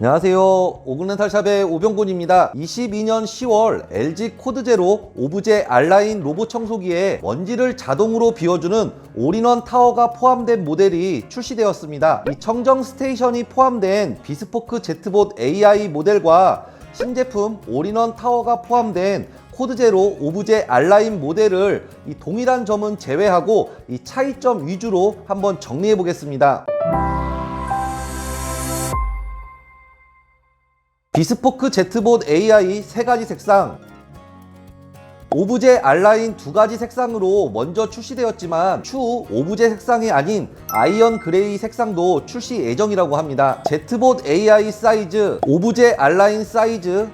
안녕하세요. 오근렌탈샵의 오병곤입니다. 22년 10월 LG 코드제로 오브제 알라인 로봇 청소기에 먼지를 자동으로 비워주는 올인원 타워가 포함된 모델이 출시되었습니다. 이 청정 스테이션이 포함된 비스포크 제트봇 AI 모델과 신제품 올인원 타워가 포함된 코드제로 오브제 알라인 모델을 이 동일한 점은 제외하고 이 차이점 위주로 한번 정리해 보겠습니다. 비스포크 제트봇 AI 세 가지 색상 오브제 알라인 두 가지 색상으로 먼저 출시되었지만 추후 오브제 색상이 아닌 아이언 그레이 색상도 출시 예정이라고 합니다. 제트봇 AI 사이즈, 오브제 알라인 사이즈,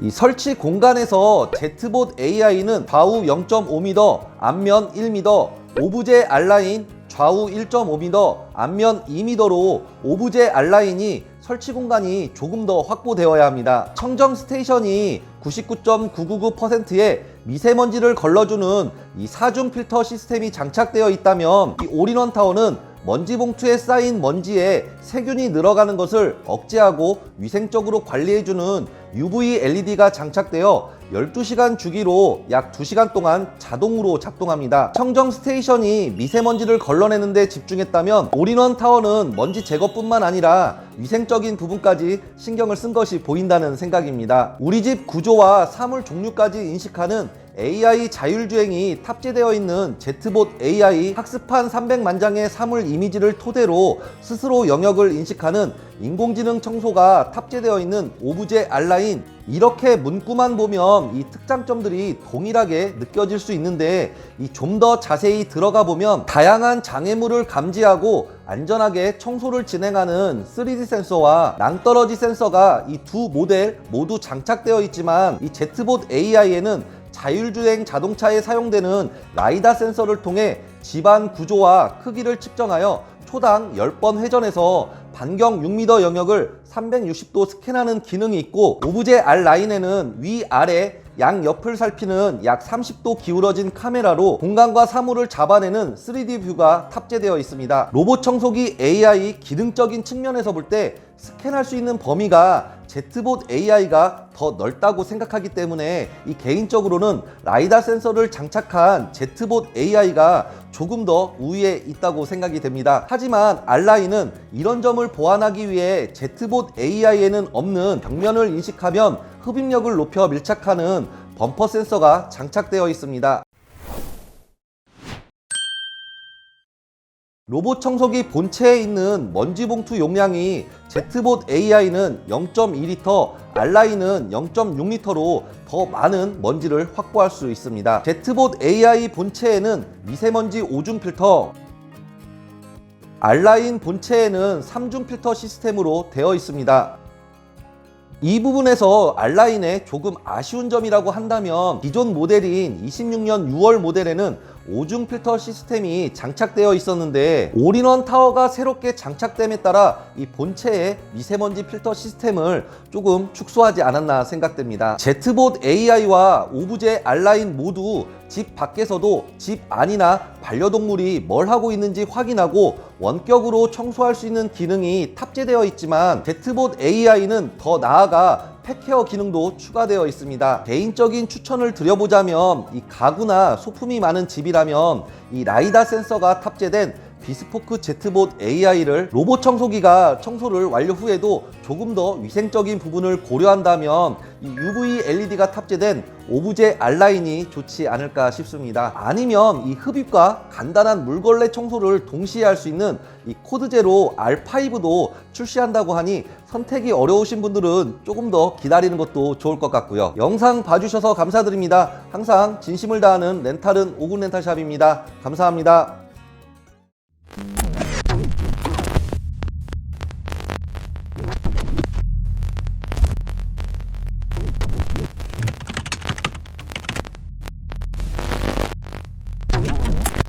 이 설치 공간에서 제트봇 AI는 좌우 0.5m, 앞면 1m, 오브제 알라인 좌우 1.5m, 앞면 2m로 오브제 알라인이 설치 공간이 조금 더 확보되어야 합니다. 청정 스테이션이 99.999%의 미세먼지를 걸러주는 이 사중 필터 시스템이 장착되어 있다면 이 올인원 타워는 먼지 봉투에 쌓인 먼지에 세균이 늘어가는 것을 억제하고 위생적으로 관리해주는 UV LED가 장착되어 12시간 주기로 약 2시간 동안 자동으로 작동합니다. 청정 스테이션이 미세먼지를 걸러내는 데 집중했다면 올인원 타워는 먼지 제거뿐만 아니라 위생적인 부분까지 신경을 쓴 것이 보인다는 생각입니다. 우리 집 구조와 사물 종류까지 인식하는 AI 자율주행이 탑재되어 있는 제트봇 AI 학습한 300만 장의 사물 이미지를 토대로 스스로 영역을 인식하는 인공지능 청소가 탑재되어 있는 오브제 알라인. 이렇게 문구만 보면 이 특장점들이 동일하게 느껴질 수 있는데 이 좀 더 자세히 들어가 보면 다양한 장애물을 감지하고 안전하게 청소를 진행하는 3D 센서와 낭떠러지 센서가 이 두 모델 모두 장착되어 있지만 이 제트봇 AI에는 자율주행 자동차에 사용되는 라이다 센서를 통해 집안 구조와 크기를 측정하여 초당 10번 회전해서 반경 6m 영역을 360도 스캔하는 기능이 있고 오브제 R 라인에는 위아래 양옆을 살피는 약 30도 기울어진 카메라로 공간과 사물을 잡아내는 3D 뷰가 탑재되어 있습니다. 로봇 청소기 AI 기능적인 측면에서 볼 때 스캔할 수 있는 범위가 제트봇 AI가 더 넓다고 생각하기 때문에 이 개인적으로는 라이다 센서를 장착한 제트봇 AI가 조금 더 우위에 있다고 생각이 됩니다. 하지만 알라인은 이런 점을 보완하기 위해 제트봇 AI에는 없는 벽면을 인식하면 흡입력을 높여 밀착하는 범퍼 센서가 장착되어 있습니다. 로봇 청소기 본체에 있는 먼지 봉투 용량이 제트봇 AI는 0.2리터, 알라인은 0.6리터로 더 많은 먼지를 확보할 수 있습니다. 제트봇 AI 본체에는 미세먼지 5중 필터, 알라인 본체에는 3중 필터 시스템으로 되어 있습니다. 이 부분에서 알라인의 조금 아쉬운 점이라고 한다면 기존 모델인 26년 6월 모델에는 5중 필터 시스템이 장착되어 있었는데 올인원 타워가 새롭게 장착됨에 따라 이 본체의 미세먼지 필터 시스템을 조금 축소하지 않았나 생각됩니다. 제트봇 AI와 오브제 알라인 모두 집 밖에서도 집 안이나 반려동물이 뭘 하고 있는지 확인하고 원격으로 청소할 수 있는 기능이 탑재되어 있지만 제트봇 AI는 더 나아가 펫케어 기능도 추가되어 있습니다. 개인적인 추천을 드려보자면 이 가구나 소품이 많은 집이라면 이 라이다 센서가 탑재된 비스포크 제트봇 AI를 로봇 청소기가 청소를 완료 후에도 조금 더 위생적인 부분을 고려한다면 이 UV LED가 탑재된 오브제 알라인이 좋지 않을까 싶습니다. 아니면 이 흡입과 간단한 물걸레 청소를 동시에 할 수 있는 이 코드 제로 R5도 출시한다고 하니 선택이 어려우신 분들은 조금 더 기다리는 것도 좋을 것 같고요. 영상 봐주셔서 감사드립니다. 항상 진심을 다하는 렌탈은 오군 렌탈샵입니다. 감사합니다.